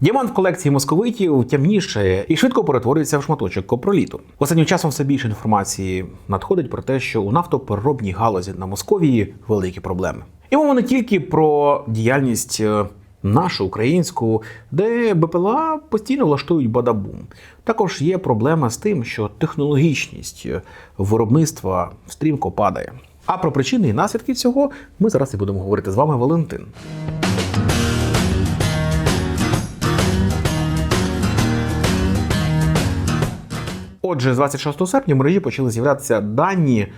Діамант в колекції московитів темнішає і швидко перетворюється в шматочок копроліту. Останнім часом все більше інформації надходить про те, що у нафтопереробній галузі на Московії великі проблеми. І мова не тільки про діяльність е, нашу українську, де БПЛА постійно влаштують бадабум. Також є проблема з тим, що технологічність е, виробництва стрімко падає. А про причини і наслідки цього ми зараз і будемо говорити з вами, Валентин. Отже, з 26 серпня мережі почали з'являтися дані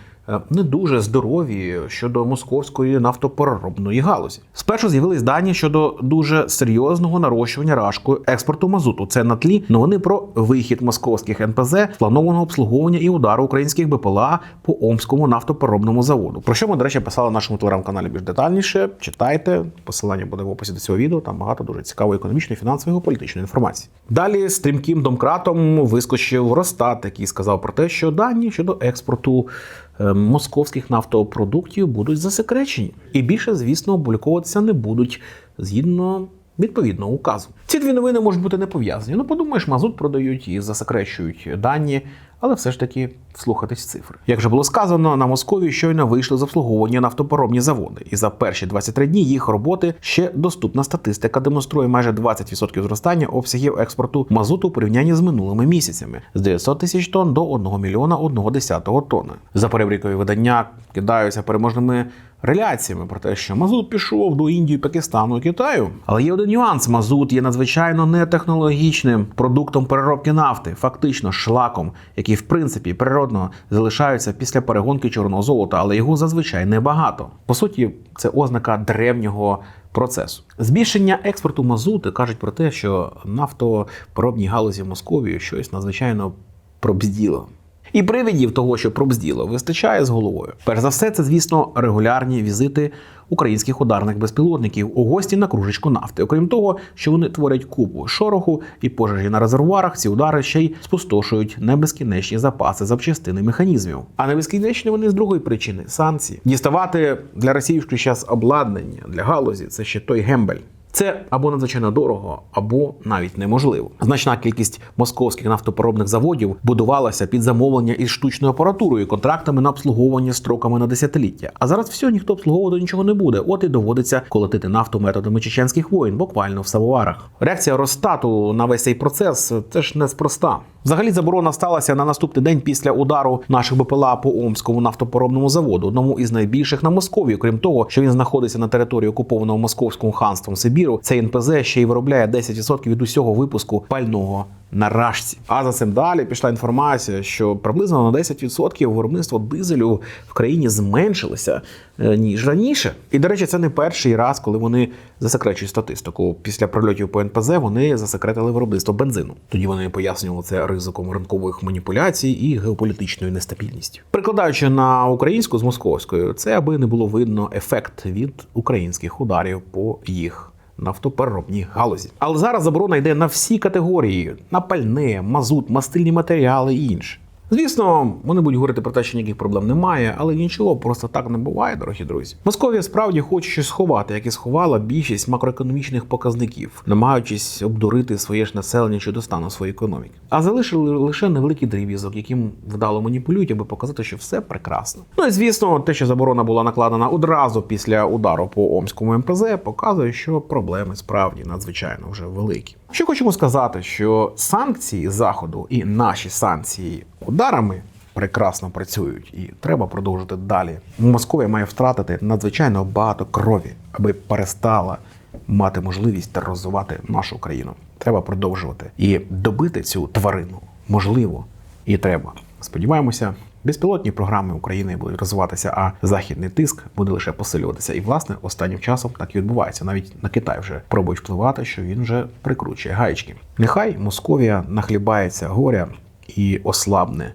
не дуже здорові щодо московської нафтопереробної галузі. Спершу з'явились дані щодо дуже серйозного нарощування рашкою експорту мазуту. Це на тлі новини про вихід московських НПЗ, планованого обслуговування і удару українських БПЛА по Омському нафтопереробному заводу. Про що ми, до речі, писали в нашому телеграм-каналі більш детальніше. Читайте, посилання буде в описі до цього відео. Там багато дуже цікавої економічної, фінансової і політичної інформації. Далі стрімким домкратом вискочив Росстат, який сказав про те, що дані щодо експорту е, московських нафтопродуктів будуть засекречені, і більше, звісно, обліковуватися не будуть згідно. Відповідного указу. Ці дві новини можуть бути не пов'язані. Ну, подумаєш, мазут продають і засекречують дані, але все ж таки вслухатись цифри. Як вже було сказано, на Москові щойно вийшли з обслуговування нафтопереробні заводи, і за перші 23 дні їх роботи ще доступна статистика демонструє майже 20% зростання обсягів експорту мазуту у порівнянні з минулими місяцями з 900 тисяч тонн до 1 мільйона 1 десятого тонни. За перебрікою видання кидаються переможними реляціями про те, що мазут пішов до Індії, Пакистану Китаю. Але є один нюанс: мазут є надзвичайно нетехнологічним продуктом переробки нафти, фактично шлаком, який в принципі природно залишається після перегонки чорного золота, але його зазвичай небагато. По суті, це ознака древнього. Процесу збільшення експорту мазути кажуть про те, що нафтопереробній галузі Московії щось надзвичайно пробзділо. І привідів того, що пробзділо, вистачає з головою. Перш за все, це, звісно, регулярні візити українських ударних безпілотників у гості на кружечку нафти. Окрім того, що вони творять купу шороху і пожежі на резервуарах, ці удари ще й спустошують небезкінечні запаси запчастини механізмів. А не безкінечні вони з другої причини санкції. Діставати для російської час обладнання для галузі це ще той гембель. Це або надзвичайно дорого, або навіть неможливо. Значна кількість московських нафтопоробних заводів будувалася під замовлення із штучною апаратурою, контрактами на обслуговування строками на десятиліття. А зараз все ніхто обслуговувати нічого не буде. От і доводиться колотити нафту методами чеченських воїн, буквально в самоварах. Реакція Росстату на весь цей процес це ж неспроста. Взагалі заборона сталася на наступний день після удару наших БПЛА по Омському нафтопоробному заводу, одному із найбільших на Московії. Крім того, що він знаходиться на території окупованого московським ханством Сибіру, цей НПЗ ще й виробляє 10% від усього випуску пального на рашці. А за цим далі пішла інформація, що приблизно на 10% виробництво дизелю в країні зменшилося е, ніж раніше. І до речі, це не перший раз, коли вони засекречують статистику. Після прильотів по НПЗ вони засекретили виробництво бензину. Тоді вони пояснювали це ризиком ринкових маніпуляцій і геополітичною нестабільністю. Прикладаючи на українську з московською, це аби не було видно ефект від українських ударів по їх нафтопереробній галузі. Але зараз заборона йде на всі категорії: на пальне, мазут, мастильні матеріали і інше. Звісно, вони будуть говорити про те, що ніяких проблем немає, але нічого просто так не буває, дорогі друзі. Московія справді хоче щось сховати, як і сховала більшість макроекономічних показників, намагаючись обдурити своє ж населення щодо стану своєї економіки. А залишили лише невеликий дріб'язок, яким вдало маніпулюють, аби показати, що все прекрасно. Ну і звісно, те, що заборона була накладена одразу після удару по Омському МПЗ, показує, що проблеми справді надзвичайно вже великі. Що хочемо сказати, що санкції заходу і наші санкції ударами прекрасно працюють, і треба продовжити далі. Московія має втратити надзвичайно багато крові, аби перестала мати можливість тероризувати нашу країну. Треба продовжувати і добити цю тварину можливо і треба. Сподіваємося, безпілотні програми України будуть розвиватися, а західний тиск буде лише посилюватися. І власне останнім часом так і відбувається. Навіть на Китай вже пробують впливати, що він вже прикручує гаєчки. Нехай Московія нахлібається горя і ослабне,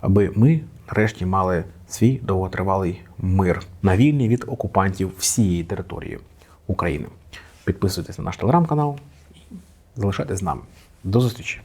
аби ми нарешті мали свій довготривалий мир на вільні від окупантів всієї території України. Підписуйтесь на наш телеграм-канал і залишайтесь з нами. До зустрічі!